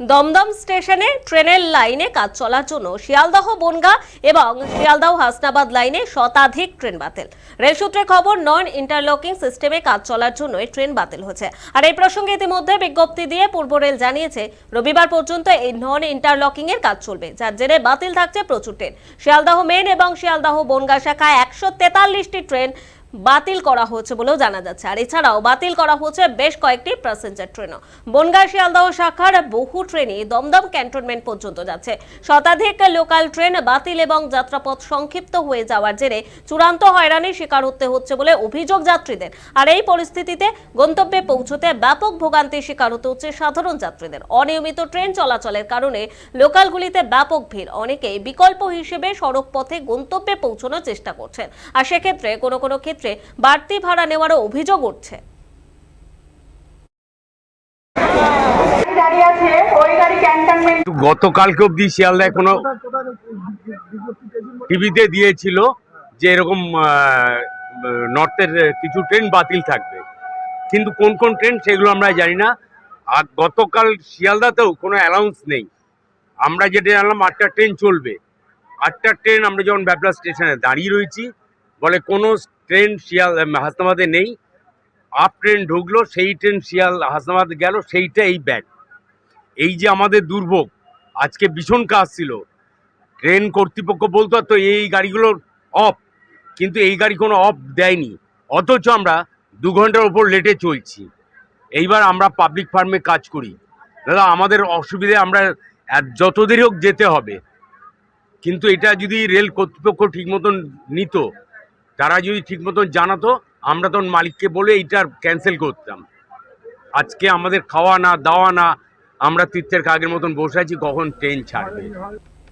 দমদম স্টেশনে ট্রেনের লাইনে কাজ চলার জন্য শিয়ালদহ, বনগা এবং শিয়ালদহ, হাসনাবাদ লাইনে শতাধিক ট্রেন বাতিল। রেল সূত্রে খবর, নন ইন্টারলকিং সিস্টেমে কাজ চলার জন্য ট্রেন বাতিল হচ্ছে আর এই প্রসঙ্গে ইতিমধ্যে বিজ্ঞপ্তি দিয়ে পূর্ব রেল জানিয়েছে, রবিবার পর্যন্ত এই নন ইন্টারলকিং এর কাজ চলবে, যার জেরে বাতিল থাকছে প্রচুর ট্রেন। শিয়ালদহ মেন এবং শিয়ালদহ, বনগা শাখায় একশো তেতাল্লিশটি ট্রেন বাতিল করা হয়েছে বলেও জানা যাচ্ছে। আর এছাড়াও বাতিল করা হচ্ছে বেশ কয়েকটি প্যাসেঞ্জার ট্রেনও বনগাঁ শিয়ালদহ শাখার বহু ট্রেনই দমদম ক্যান্টনমেন্ট পর্যন্ত যাচ্ছে। শতাধিক লোকাল ট্রেন বাতিল এবং যাত্রাপথ সংক্ষিপ্ত হয়ে যাওয়ার জেরে চূড়ান্ত হয়রানির শিকার হতে হচ্ছে বলে অভিযোগ যাত্রীদের। আর এই পরিস্থিতিতে গন্তব্যে পৌঁছতে ব্যাপক ভোগান্তির শিকার হতে হচ্ছে সাধারণ যাত্রীদের। অনিয়মিত ট্রেন চলাচলের কারণে লোকালগুলিতে ব্যাপক ভিড়। অনেকেই বিকল্প হিসেবে সড়ক পথে গন্তব্যে পৌঁছানোর চেষ্টা করছেন। আর সেক্ষেত্রে কোনো কোনো ক্ষেত্রে বাড়তি ভাড়া নেওয়ারও অভিযোগ উঠছে। দাঁড়িয়ে আছে ওই গাড়ি ক্যান্টনমেন্ট কিন্তু গতকালকে অব্দি শিয়ালদায় কোনো টিভিতে দিয়েছিল যে এরকম নর্থের কিছু ট্রেন বাতিল থাকবে। কিন্তু কোন কোন ট্রেন সেগুলো আমরা জানি না। আর গতকাল শিয়ালদাতেও কোনো অ্যালাউন্স নেই। আমরা যেটা জানলাম আটটা ট্রেন চলবে। আটটা ট্রেন আমরা যখন ব্যাপলা স্টেশনে দাঁড়িয়ে রয়েছি বলে কোনো ট্রেন শিয়াল হাসনাবাদে নেই। আপ ট্রেন ঢুকলো, সেই ট্রেন শিয়াল হাসনাবাদ গেল, সেইটা এই ব্যাগ। এই যে আমাদের দুর্ভোগ, আজকে ভীষণ কাজ ছিল। ট্রেন কর্তৃপক্ষ বলতো তো, এই গাড়িগুলো অফ, কিন্তু এই গাড়ি কোনো অফ দেয়নি। অথচ আমরা দু ঘণ্টার ওপর লেটে চলছি। এইবার আমরা পাবলিক ফার্মে কাজ করি। দাদা, আমাদের অসুবিধে আমরা যত দেরি হোক যেতে হবে। কিন্তু এটা যদি রেল কর্তৃপক্ষ ঠিক মতন নিত তারা যদি ঠিক মতন জানাতো, আমরা তখন মালিককে বলে এইটার ক্যান্সেল করতাম। আজকে আমাদের খাওয়া না, দাওয়া না, আমরা তীর্থের কাগের মতন বসে আছি, কখন ট্রেন ছাড়বে?